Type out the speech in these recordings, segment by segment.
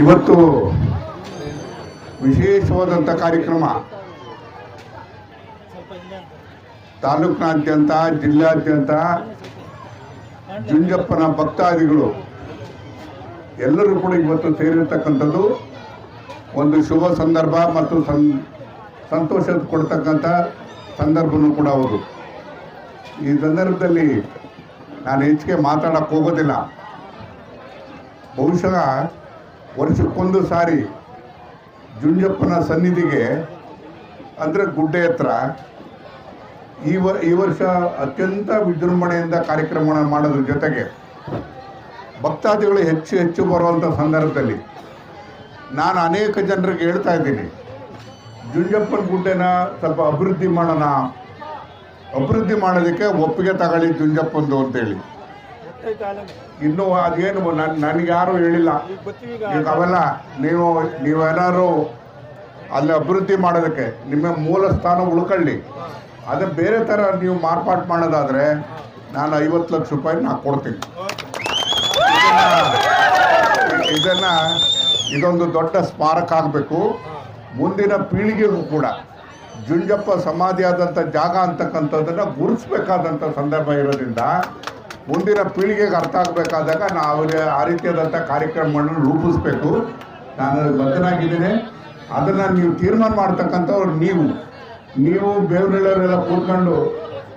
ಇವತ್ತು ವಿಶೇಷವಾದಂಥ ಕಾರ್ಯಕ್ರಮ ತಾಲೂಕಿನಾದ್ಯಂತ ಜಿಲ್ಲಾದ್ಯಂತ ಜುಂಜಪ್ಪನ ಭಕ್ತಾದಿಗಳು ಎಲ್ಲರೂ ಕೂಡ ಇವತ್ತು ಸೇರಿರ್ತಕ್ಕಂಥದ್ದು ಒಂದು ಶುಭ ಸಂದರ್ಭ ಮತ್ತು ಸಂತೋಷ ಕೊಡ್ತಕ್ಕಂಥ ಸಂದರ್ಭನೂ ಕೂಡ ಅವರು ಈ ಸಂದರ್ಭದಲ್ಲಿ ನಾನು ಹೆಚ್ಚಿಗೆ ಮಾತಾಡಕ್ಕೆ ಹೋಗೋದಿಲ್ಲ. ಬಹುಶಃ ವರ್ಷಕ್ಕೊಂದು ಸಾರಿ ಜುಂಜಪ್ಪನ ಸನ್ನಿಧಿಗೆ, ಅಂದರೆ ಗುಡ್ಡೆ ಹತ್ರ, ಈ ವ, ಈ ವರ್ಷ ಅತ್ಯಂತ ವಿಜೃಂಭಣೆಯಿಂದ ಕಾರ್ಯಕ್ರಮ ಮಾಡೋದ್ರ ಜೊತೆಗೆ ಭಕ್ತಾದಿಗಳು ಹೆಚ್ಚು ಹೆಚ್ಚು ಬರುವಂಥ ಸಂದರ್ಭದಲ್ಲಿ ನಾನು ಅನೇಕ ಜನರಿಗೆ ಹೇಳ್ತಾ ಇದ್ದೀನಿ, ಜುಂಜಪ್ಪನ ಗುಡ್ಡೆನ ಸ್ವಲ್ಪ ಅಭಿವೃದ್ಧಿ ಮಾಡೋಣ. ಅಭಿವೃದ್ಧಿ ಮಾಡೋದಕ್ಕೆ ಒಪ್ಪಿಗೆ ತಗೊಳ್ಳಿ ಜುಂಜಪ್ಪಂದು ಅಂತೇಳಿ. ಇನ್ನೂ ಅದೇನು ನನ್, ನನಗೆ ಯಾರು ಹೇಳಿಲ್ಲ. ಈಗ ಅವೆಲ್ಲ ನೀವು ನೀವೇನಾದ್ರು ಅಲ್ಲಿ ಅಭಿವೃದ್ಧಿ ಮಾಡೋದಕ್ಕೆ ನಿಮ್ಮ ಮೂಲ ಸ್ಥಾನ ಉಳ್ಕೊಳ್ಳಿ. ಅದೇ ಬೇರೆ ಥರ ನೀವು ಮಾರ್ಪಾಟ್ ಮಾಡೋದಾದರೆ ನಾನು ಐವತ್ತು ಲಕ್ಷ ರೂಪಾಯಿ ನಾನು ಕೊಡ್ತೀನಿ. ಇದನ್ನ ಇದೊಂದು ದೊಡ್ಡ ಸ್ಮಾರಕ ಆಗಬೇಕು. ಮುಂದಿನ ಪೀಳಿಗೆಗೂ ಕೂಡ ಜುಂಜಪ್ಪ ಸಮಾಧಿ ಆದಂಥ ಜಾಗ ಅಂತಕ್ಕಂಥದ್ದನ್ನು ಗುರುತಿಸ್ಬೇಕಾದಂಥ ಸಂದರ್ಭ ಇರೋದ್ರಿಂದ ಮುಂದಿನ ಪೀಳಿಗೆಗೆ ಅರ್ಥ ಆಗಬೇಕಾದಾಗ ನಾವು ಆ ರೀತಿಯಾದಂಥ ಕಾರ್ಯಕ್ರಮಗಳನ್ನು ರೂಪಿಸ್ಬೇಕು. ನಾನು ಬದ್ಧನಾಗಿದ್ದೀನಿ. ಅದನ್ನು ನೀವು ತೀರ್ಮಾನ ಮಾಡ್ತಕ್ಕಂಥವ್ರು ನೀವು. ನೀವು ಬೇವರೆಲ್ಲರೆಲ್ಲ ಕೂತ್ಕೊಂಡು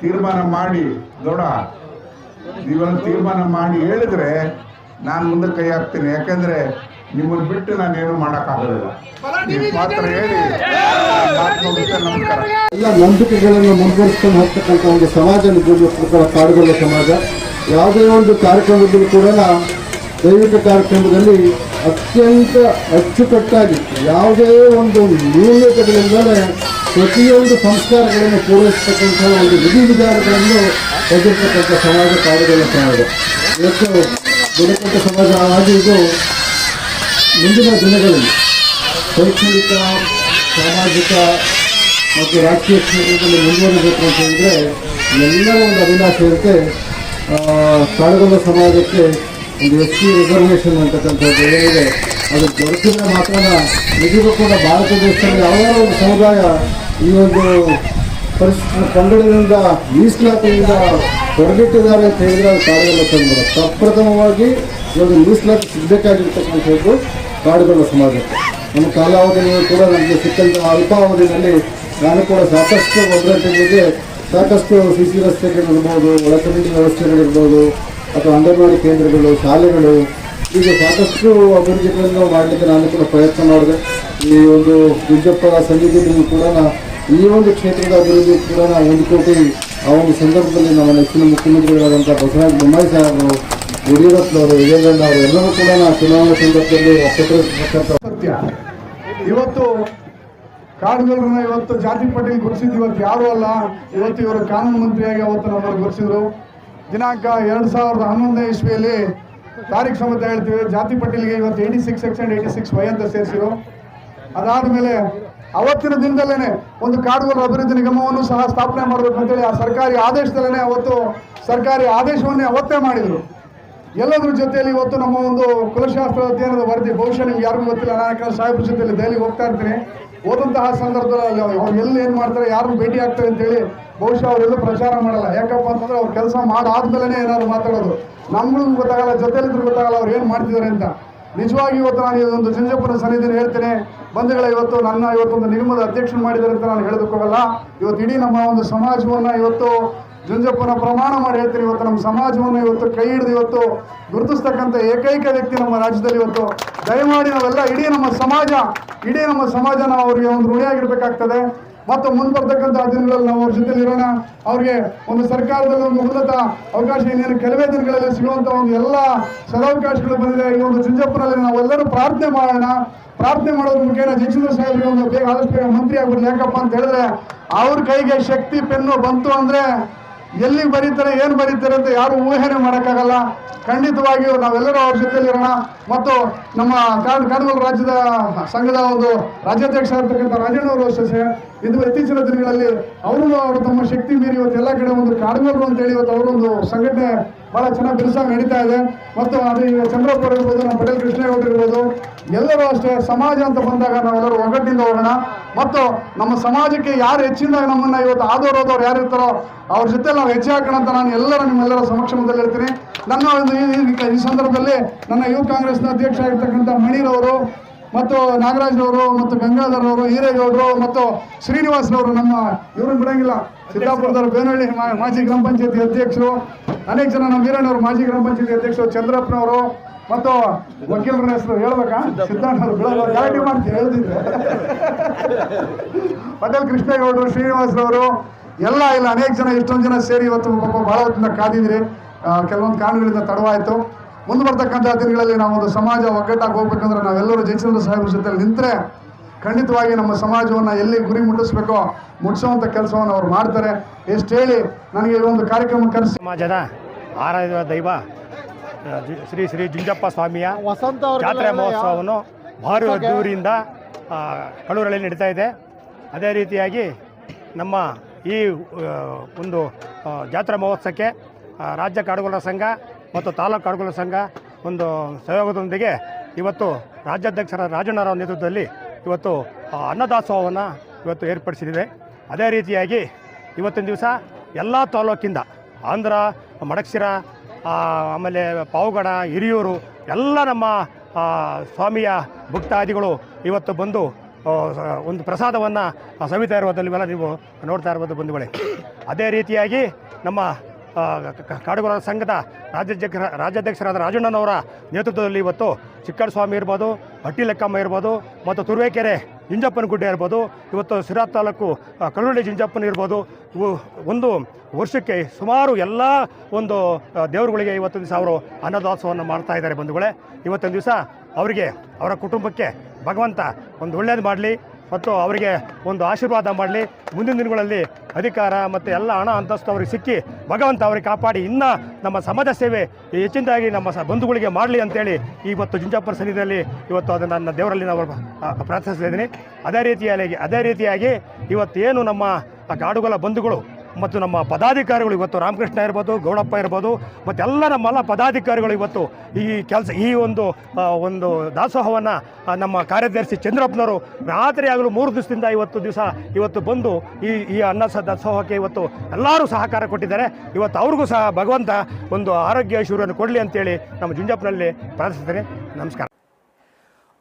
ತೀರ್ಮಾನ ಮಾಡಿ ದೊಡ್ಡ ನೀವೆಲ್ಲ ತೀರ್ಮಾನ ಮಾಡಿ ಹೇಳಿದ್ರೆ ನಾನು ಮುಂದೆ ಕೈ ಹಾಕ್ತೀನಿ. ಯಾಕೆಂದ್ರೆ ನಿಮ್ಮನ್ನು ಬಿಟ್ಟು ನಾನೇನು ಮಾಡೋಕ್ಕಾಗೋದಿಲ್ಲ ನೀವು ಮಾತ್ರ ಹೇಳಿ. ನಮಸ್ಕಾರ. ಎಲ್ಲ ನಂಬಿಕೆಗಳನ್ನು ಮುಂದುವರಿಸ್ಕೊಂಡು ಹೋಗ್ತಕ್ಕಂಥ ಒಂದು ಸಮಾಜ ಕಾಡುಗಳ ಸಮಾಜ. ಯಾವುದೇ ಒಂದು ಕಾರ್ಯಕ್ರಮದಲ್ಲೂ ಕೂಡ ದೈವಿಕ ಕಾರ್ಯಕ್ರಮದಲ್ಲಿ ಅತ್ಯಂತ ಅಚ್ಚುಕಟ್ಟಾಗಿ ಯಾವುದೇ ಒಂದು ನ್ಯೂನತೆಗಳಿಂದಲೇ ಪ್ರತಿಯೊಂದು ಸಂಸ್ಕಾರಗಳನ್ನು ಪೂರೈಸತಕ್ಕಂಥ ಒಂದು ವಿಧಿವಿಧಾನಗಳನ್ನು ಹೊಂದಿರತಕ್ಕಂಥ ಸಮಾಜ ಕಾಡುಗಳ ಸಮಾಜ. ಇವತ್ತು ಬುಡಕಟ್ಟು ಸಮಾಜ ಆಗಿದ್ದು ಇದು ಮುಂದಿನ ದಿನಗಳಲ್ಲಿ ಶೈಕ್ಷಣಿಕ, ಸಾಮಾಜಿಕ ಮತ್ತು ರಾಜಕೀಯ ಕ್ಷೇತ್ರದಲ್ಲಿ ಮುಂದುವರಿಬೇಕು ಅಂತ ಹೇಳಿದ್ರೆ ಎಲ್ಲರ ಒಂದು ಅಭಿಲಾಷೆ ಇರುತ್ತೆ ಸಮಾಜಕ್ಕೆ ಒಂದು ಎಸ್ ಟಿ ರಿಸರ್ವೇಷನ್ ಅಂತಕ್ಕಂಥದ್ದು ಏನಿದೆ, ಅದು ದೊರಕಿದ್ರೆ ಮಾತ್ರ ನಿಜಕ್ಕೂ ಕೂಡ ಭಾರತ ದೇಶದಲ್ಲಿ ಯಾವ ಒಂದು ಸಮುದಾಯ ಈ ಒಂದು ಪರಿಸ್ಥಿತಿ ಕನ್ನಡದಿಂದ ಮೀಸಲಾತಿಯಿಂದ ಹೊರಗಿಟ್ಟಿದ್ದಾರೆ ಅಂತ ಹೇಳಿದ್ರೆ ಅದು ಕಾಡುಗೊಲ್ಲ ಸಮಾಜ ಪ್ರಪ್ರಥಮವಾಗಿ ಇವಾಗ ಮೀಸಲಾತಿ ಸಿಗಬೇಕಾಗಿರ್ತಕ್ಕಂಥದ್ದು ಕಾಡುಗೊಲ್ಲ ಸಮಾಜಕ್ಕೆ ನಮ್ಮ ಕಾಲಾವಧಿಯಲ್ಲಿ ಕೂಡ ನಮಗೆ ಸಿಕ್ಕಂತಹ ಅಲ್ಪಾವಧಿಯಲ್ಲಿ ನಾನು ಕೂಡ ಸಾಕಷ್ಟು ಒಗ್ಗಟ್ಟಿಗೆ ಸಾಕಷ್ಟು ಸಿ ಸಿ ರಸ್ತೆಗಳಿರ್ಬೋದು ಒಳಚರಂಡಿ ವ್ಯವಸ್ಥೆಗಳಿರ್ಬೋದು, ಅಥವಾ ಅಂಗನವಾಡಿ ಕೇಂದ್ರಗಳು, ಶಾಲೆಗಳು. ಹೀಗೆ ಸಾಕಷ್ಟು ಅಭಿವೃದ್ಧಿಗಳನ್ನು ಮಾಡಲಿಕ್ಕೆ ನಾನು ಕೂಡ ಪ್ರಯತ್ನ ಮಾಡಿದೆ. ಈ ಒಂದು ಗುಜ್ಜಪ್ಪ ಸನ್ನಿಧಿಯಲ್ಲಿ ಕೂಡ ಈ ಒಂದು ಕ್ಷೇತ್ರದ ಅಭಿವೃದ್ಧಿ ಕೂಡ ನಾವು ಒಂದು ಕೋಟಿ ಆ ಒಂದು ಸಂದರ್ಭದಲ್ಲಿ ನಮ್ಮ ನೆಚ್ಚಿನ ಮುಖ್ಯಮಂತ್ರಿಗಳಾದಂಥ ಬಸವರಾಜ ಬೊಮ್ಮಾಯಿ ಸಾಹೇಬರು ಯಡಿಯೂರಪ್ಪನವರು ವಿಜಯಗೌಡ ಅವರು ಎಲ್ಲರೂ ಕೂಡ ನಾವು ಚುನಾವಣಾ ಸಂದರ್ಭದಲ್ಲಿ ಸತ್ಯ ಇವತ್ತು ಕಾರ್ಮಿಕರನ್ನ ಇವತ್ತು ಜಾತಿ ಪಟ್ಟಿಗೆ ಗುರುಸಿದ್ದು ಇವತ್ತು ಯಾರು ಅಲ್ಲ. ಇವತ್ತು ಇವರು ಕಾನೂನು ಮಂತ್ರಿಯಾಗಿ ಅವತ್ತು ನಮ್ಮನ್ನು ಗುರುಸಿದ್ರು ದಿನಾಂಕ ಎರಡು ಸಾವಿರದ ಹನ್ನೊಂದನೇ ಇಸ್ವಿಯಲ್ಲಿ ತಾರೀಖು ಸಮೇತ ಹೇಳ್ತೀವಿ, ಜಾತಿ ಪಟ್ಟಿಲಿಗೆ ಇವತ್ತು eighty six section eighty six Y ಅಂತ ಸೇರಿಸಿರು ಅದಾದಮೇಲೆ ಅವತ್ತಿನ ದಿನದಲ್ಲೇ ಒಂದು ಕಾರ್ಮಿಕರ ಅಭಿವೃದ್ಧಿ ನಿಗಮವನ್ನು ಸಹ ಸ್ಥಾಪನೆ ಮಾಡಬೇಕು ಅಂತೇಳಿ ಆ ಸರ್ಕಾರಿ ಆದೇಶದಲ್ಲೇ ಅವತ್ತು ಸರ್ಕಾರಿ ಆದೇಶವನ್ನೇ ಅವತ್ತೇ ಮಾಡಿದರು. ಎಲ್ಲದ್ರ ಜೊತೆಯಲ್ಲಿ ಇವತ್ತು ನಮ್ಮ ಒಂದು ಕುಲಶಾಸ್ತ್ರ ಅಧ್ಯಯನದ ವರದಿ, ಬಹುಶಃ ನಿಮ್ಗೆ ಯಾರಿಗೂ ಗೊತ್ತಿಲ್ಲ, ನಾನು ಸಾಹೇಬ್ರ ಜೊತೆಯಲ್ಲಿ ದೆಹಲಿಗೆ ಹೋಗ್ತಾ ಇರ್ತೀನಿ. ಓದಂತಹ ಸಂದರ್ಭದಲ್ಲಿ ಅವ್ರು ಎಲ್ಲಿ ಏನು ಮಾಡ್ತಾರೆ ಯಾರು ಭೇಟಿ ಆಗ್ತಾರೆ ಅಂತೇಳಿ ಬಹುಶಃ ಅವರೆಲ್ಲೂ ಪ್ರಚಾರ ಮಾಡಲ್ಲ. ಯಾಕಪ್ಪ ಅಂತಂದ್ರೆ ಅವ್ರು ಕೆಲಸ ಮಾಡಾದ್ಮೇಲೆ ಏನಾದ್ರು ಮಾತಾಡೋದು. ನಮ್ಗಳಿಗೂ ಗೊತ್ತಾಗಲ್ಲ ಜೊತೆಲಿದ್ರು ಗೊತ್ತಾಗಲ್ಲ ಅವ್ರು ಏನು ಮಾಡ್ತಿದ್ದಾರೆ ಅಂತ. ನಿಜವಾಗಿ ಇವತ್ತು ನಾನು ಇದೊಂದು ಜಂಜಪ್ಪನ ಸನ್ನಿಧಿನ ಹೇಳ್ತೇನೆ. ಬಂಧುಗಳ, ಇವತ್ತು ನನ್ನ ಇವತ್ತೊಂದು ನಿಗಮದ ಅಧ್ಯಕ್ಷರು ಮಾಡಿದ್ದಾರೆ ಅಂತ ನಾನು ಹೇಳೋದಕ್ಕೋಗಲ್ಲ. ಇವತ್ತು ಇಡೀ ನಮ್ಮ ಒಂದು ಸಮಾಜವನ್ನು ಇವತ್ತು ಜುಂಜಪ್ಪನ ಪ್ರಮಾಣ ಮಾಡಿ ಹೇಳ್ತೀನಿ ಇವತ್ತು ನಮ್ಮ ಸಮಾಜವನ್ನು ಇವತ್ತು ಕೈ ಹಿಡಿದು ಇವತ್ತು ಗುರುತಿಸ್ತಕ್ಕಂಥ ಏಕೈಕ ವ್ಯಕ್ತಿ ನಮ್ಮ ರಾಜ್ಯದಲ್ಲಿ ಇವತ್ತು. ದಯಮಾಡಿ ನಾವೆಲ್ಲ ಇಡೀ ನಮ್ಮ ಸಮಾಜ, ಇಡೀ ನಮ್ಮ ಸಮಾಜ ನಾವು ಅವರಿಗೆ ಒಂದು ಋಣಿಯಾಗಿರ್ಬೇಕಾಗ್ತದೆ. ಮತ್ತು ಮುಂದ್ಬರ್ತಕ್ಕಂಥ ದಿನಗಳಲ್ಲಿ ನಾವು ಅವ್ರ ಜೊತೆಲಿ ಇರೋಣ. ಅವ್ರಿಗೆ ಒಂದು ಸರ್ಕಾರದಲ್ಲಿ ಒಂದು ಉನ್ನತ ಅವಕಾಶ, ಇನ್ನೇನು ಕೆಲವೇ ದಿನಗಳಲ್ಲಿ ಸಿಗುವಂಥ ಒಂದು ಎಲ್ಲ ಸದಾವಕಾಶಗಳು ಬಂದಿದೆ. ಈ ಒಂದು ಜುಂಜಪ್ಪನಲ್ಲಿ ನಾವೆಲ್ಲರೂ ಪ್ರಾರ್ಥನೆ ಮಾಡೋಣ. ಪ್ರಾರ್ಥನೆ ಮಾಡೋದ್ರ ಮುಖೇನ ಜಯಚಂದ್ರ ಸಾಹೇಬ್ರಿಗೆ ಒಂದು ಬೇಗ ಆದಷ್ಟು ಬೇಗ ಮಂತ್ರಿ ಯಾಕಪ್ಪ ಅಂತ ಹೇಳಿದ್ರೆ, ಅವ್ರ ಕೈಗೆ ಶಕ್ತಿ, ಪೆನ್ನು ಬಂತು ಅಂದ್ರೆ ಎಲ್ಲಿ ಬರೀತಾರೆ, ಏನು ಬರೀತಾರೆ ಅಂತ ಯಾರು ಊಹೆನೆ ಮಾಡೋಕ್ಕಾಗಲ್ಲ. ಖಂಡಿತವಾಗಿಯೂ ನಾವೆಲ್ಲರೂ ಅವ್ರ ಜೊತೆಯಲ್ಲಿರೋಣ ಮತ್ತು ನಮ್ಮ ಕಾಡುಗೋಲು ರಾಜ್ಯದ ಸಂಘದ ಒಂದು ರಾಜ್ಯಾಧ್ಯಕ್ಷ ಆಗಿರ್ತಕ್ಕಂಥ ರಾಜಣ್ಣವರು ಅಷ್ಟೇ ಇದು ಇತ್ತೀಚಿನ ದಿನಗಳಲ್ಲಿ ಅವರು ಅವರು ತಮ್ಮ ಶಕ್ತಿ ಮೀರಿ ಇವತ್ತು ಎಲ್ಲ ಕಡೆ ಒಂದು ಅಂತ ಅಂತೇಳಿ ಇವತ್ತು ಅವರೊಂದು ಸಂಘಟನೆ ಬಹಳ ಚೆನ್ನಾಗಿ ಕೆಲಸ ನಡೀತಾ ಇದೆ. ಮತ್ತು ಅದು ಈಗ ಚಂದ್ರಪ್ಪ ಇರ್ಬೋದು, ನಮ್ಮ ಪಟೇಲ್ ಕೃಷ್ಣೇಗೌಡರು ಇರ್ಬೋದು, ಎಲ್ಲರೂ ಅಷ್ಟೇ ಸಮಾಜ ಅಂತ ಬಂದಾಗ ನಾವೆಲ್ಲರೂ ಒಗ್ಗಟ್ಟಿಂದ ಹೋಗೋಣ. ಮತ್ತು ನಮ್ಮ ಸಮಾಜಕ್ಕೆ ಯಾರು ಹೆಚ್ಚಿಂದ ನಮ್ಮನ್ನ ಇವತ್ತು ಆದೋರೋದವ್ರು ಯಾರು ಇರ್ತಾರೋ ಅವ್ರ ಜೊತೆ ನಾವು ಹೆಜ್ಜೆ ಹಾಕೋಣ ಅಂತ ನಾನು ಎಲ್ಲರ ನಿಮ್ಮೆಲ್ಲರ ಸಮಕ್ಷಮದಲ್ಲಿ ಹೇಳ್ತೀನಿ. ನನ್ನ ಈ ಸಂದರ್ಭದಲ್ಲಿ ನನ್ನ ಯುವ ಕಾಂಗ್ರೆಸ್ನ ಅಧ್ಯಕ್ಷ ಆಗಿರ್ತಕ್ಕಂಥ ಮಣಿರವರು ಮತ್ತು ನಾಗರಾಜ್ನವರು ಮತ್ತು ಗಂಗಾಧರ್ನವರು, ಹಿರೇಗೌಡರು ಮತ್ತು ಶ್ರೀನಿವಾಸ್ನವರು ನಮ್ಮ ಇವ್ರನ್ನ ಬಿಡಂಗಿಲ್ಲ. ಸಿದ್ದಾಪುರದವರು ಬೇನಹಳ್ಳಿ ಮಾಜಿ ಗ್ರಾಮ ಪಂಚಾಯತಿ ಅಧ್ಯಕ್ಷರು, ಅನೇಕ ಜನ ನಮ್ಮ ವೀರಣ್ಣವರು ಮಾಜಿ ಗ್ರಾಮ ಪಂಚಾಯತಿ ಅಧ್ಯಕ್ಷರು ಚಂದ್ರಪ್ಪನವರು ಮತ್ತು ವಕೀಲರ ಹೆಸರು ಹೇಳ್ಬೇಕಾ? ಸಿದ್ದಣ್ಣವರು ಗಾಡಿ ಮಾಡ್ತೀವಿ ಹೇಳ್ತಿದ್ರೆ. ಪಟೇಲ್ ಕೃಷ್ಣೇಗೌಡರು ಶ್ರೀನಿವಾಸ್ರವರು ಎಲ್ಲ ಇಲ್ಲ, ಅನೇಕ ಜನ, ಎಷ್ಟೊಂದು ಜನ ಸೇರಿ ಇವತ್ತು ಪಾಪ ಬಹಳ ಹೊತ್ತಿಂದ ಕಾದಿದ್ರಿ. ಕೆಲವೊಂದು ಕಾರಣಗಳಿಂದ ತಡವಾಯಿತು. ಮುಂದೆ ಬರ್ತಕ್ಕಂಥ ದಿನಗಳಲ್ಲಿ ನಾವೊಂದು ಸಮಾಜ ಒಗ್ಗಟ್ಟಾಗಿ ಹೋಗ್ಬೇಕಂದ್ರೆ ನಾವೆಲ್ಲರೂ ಜಯಚಂದ್ರ ಸಾಹೇಬ್ರ ಜೊತೆ ನಿಂತರೆ ಖಂಡಿತವಾಗಿ ನಮ್ಮ ಸಮಾಜವನ್ನು ಎಲ್ಲಿ ಗುರಿ ಮುಟ್ಟಿಸ್ಬೇಕೋ ಮುಟ್ಟಿಸುವಂಥ ಕೆಲಸವನ್ನು ಅವ್ರು ಮಾಡ್ತಾರೆ. ಎಷ್ಟು ಹೇಳಿ ನನಗೆ ಒಂದು ಕಾರ್ಯಕ್ರಮ ಕರೆಸಿ. ಸಮಾಜದ ಆರಾಧ್ಯ ದೈವ ಜಿ- ಶ್ರೀ ಶ್ರೀ ಜುಂಜಪ್ಪ ಸ್ವಾಮಿಯ ವಸಂತ ಜಾತ್ರೆ ಮಹೋತ್ಸವವನ್ನು ಭಾರಿ ಅದ್ದೂರಿಯಿಂದ ಆ, ಕಳೂರಲ್ಲಿ ನಡೀತಾ ಇದೆ. ಅದೇ ರೀತಿಯಾಗಿ ನಮ್ಮ ಈ ಒಂದು ಜಾತ್ರಾ ಮಹೋತ್ಸವಕ್ಕೆ ರಾಜ್ಯ ಕಾಡುಗೊಲ್ಲರ ಸಂಘ ಮತ್ತು ತಾಲೂಕು ಕಾಡುಗೊಲ್ಲ ಸಂಘ ಒಂದು ಸಹಯೋಗದೊಂದಿಗೆ ಇವತ್ತು ರಾಜ್ಯಾಧ್ಯಕ್ಷರ ರಾಜಣ್ಣರ ನೇತೃತ್ವದಲ್ಲಿ ಇವತ್ತು ಅನ್ನದಾಸೋಹವನ್ನು ಇವತ್ತು ಏರ್ಪಡಿಸಿದ್ದೇವೆ ಅದೇ ರೀತಿಯಾಗಿ ಇವತ್ತಿನ ದಿವಸ ಎಲ್ಲ ತಾಲೂಕಿಂದ ಆಂಧ್ರ, ಮಡಕ್ಷಿರ ಆಮೇಲೆ ಪಾವಗಡ, ಹಿರಿಯೂರು, ಎಲ್ಲ ನಮ್ಮ ಸ್ವಾಮಿಯ ಭಕ್ತಾದಿಗಳು ಇವತ್ತು ಬಂದು ಒಂದು ಪ್ರಸಾದವನ್ನು ಸವಿತಾ ಇರುವುದರಲ್ಲಿ ನೀವೆಲ್ಲ ನೀವು ನೋಡ್ತಾ ಇರ್ಬೋದು ಬಂಧುಗಳೇ. ಅದೇ ರೀತಿಯಾಗಿ ನಮ್ಮ ಆ, ಕ- ಕ- ಕಾಡುಗೊಲ್ಲರ ಸಂಘದ ರಾಜ್ಯಾಧ್ಯಕ್ಷ ರಾಜ್ಯಾಧ್ಯಕ್ಷರಾದ ರಾಜಣ್ಣನವರ ನೇತೃತ್ವದಲ್ಲಿ ಇವತ್ತು ಚಿಕ್ಕಡ ಸ್ವಾಮಿ ಇರ್ಬೋದು ಹಟ್ಟಿ ಲೆಕ್ಕಮ್ಮ ಇರ್ಬೋದು ಮತ್ತು ತುರುವೇಕೆರೆ ಜಿಂಜಪ್ಪನ ಗುಡ್ಡೆ ಇರ್ಬೋದು ಇವತ್ತು ಸಿರಾ ತಾಲೂಕು ಕಲ್ಲುಳ್ಳಿ ಜಿಂಜಪ್ಪನ ಇರ್ಬೋದು ಒಂದು ವರ್ಷಕ್ಕೆ ಸುಮಾರು ಎಲ್ಲ ಒಂದು ದೇವರುಗಳಿಗೆ ಇವತ್ತು ದಿವಸ ಅವರು ಅನ್ನದಾಸೋಹವನ್ನು ಮಾಡ್ತಾ ಇದ್ದಾರೆ ಬಂಧುಗಳೇ. ಇವತ್ತೊಂದು ದಿವಸ ಅವರಿಗೆ ಅವರ ಕುಟುಂಬಕ್ಕೆ ಭಗವಂತ ಒಂದು ಒಳ್ಳೇದು ಮಾಡಲಿ. ಮತ್ತು ಅವರಿಗೆ ಒಂದು ಆಶೀರ್ವಾದ ಮಾಡಲಿ. ಮುಂದಿನ ದಿನಗಳಲ್ಲಿ ಅಧಿಕಾರ ಮತ್ತು ಎಲ್ಲ ಹಣ ಅಂತಸ್ತು ಅವ್ರಿಗೆ ಸಿಕ್ಕಿ ಭಗವಂತ ಅವರಿಗೆ ಕಾಪಾಡಿ. ಇನ್ನೂ ನಮ್ಮ ಸಮಾಜ ಸೇವೆ ಹೆಚ್ಚಿನದಾಗಿ ನಮ್ಮ ಸ ಬಂಧುಗಳಿಗೆ ಮಾಡಲಿ ಅಂತೇಳಿ ಇವತ್ತು ಜುಂಜಾಪುರ ಸನ್ನಿಧಿಯಲ್ಲಿ ಇವತ್ತು ಅದನ್ನು ನನ್ನ ದೇವರಲ್ಲಿ ನಾವು ಪ್ರಾರ್ಥಿಸ್ತಾ ಅದೇ ರೀತಿಯಾಗಿ ಅದೇ ರೀತಿಯಾಗಿ ಇವತ್ತೇನು ನಮ್ಮ ಆ ಕಾಡುಗೊಲ ಬಂಧುಗಳು ಮತ್ತು ನಮ್ಮ ಪದಾಧಿಕಾರಿಗಳು ಇವತ್ತು ರಾಮಕೃಷ್ಣ ಇರ್ಬೋದು, ಗೌಡಪ್ಪ ಇರ್ಬೋದು ಮತ್ತೆಲ್ಲ ನಮ್ಮೆಲ್ಲ ಪದಾಧಿಕಾರಿಗಳು ಇವತ್ತು ಈ ಕೆಲಸ, ಈ ಒಂದು ಒಂದು ದಾಸೋಹವನ್ನು ನಮ್ಮ ಕಾರ್ಯದರ್ಶಿ ಚಂದ್ರಪ್ಪನವರು ರಾತ್ರಿ ಮೂರು ದಿವಸದಿಂದ ಇವತ್ತು ದಿವಸ ಇವತ್ತು ಬಂದು ಈ ಈ ಅನ್ನ ದಾಸೋಹಕ್ಕೆ ಇವತ್ತು ಎಲ್ಲರೂ ಸಹಕಾರ ಕೊಟ್ಟಿದ್ದಾರೆ. ಇವತ್ತು ಅವ್ರಿಗೂ ಸಹ ಭಗವಂತ ಒಂದು ಆರೋಗ್ಯ ಐಶ್ವರ್ಯವನ್ನು ಕೊಡಲಿ ಅಂತೇಳಿ ನಮ್ಮ ಜುಂಜಪ್ಪನಲ್ಲಿ ಪ್ರಾರ್ಥಿಸ್ತೇನೆ ನಮಸ್ಕಾರ.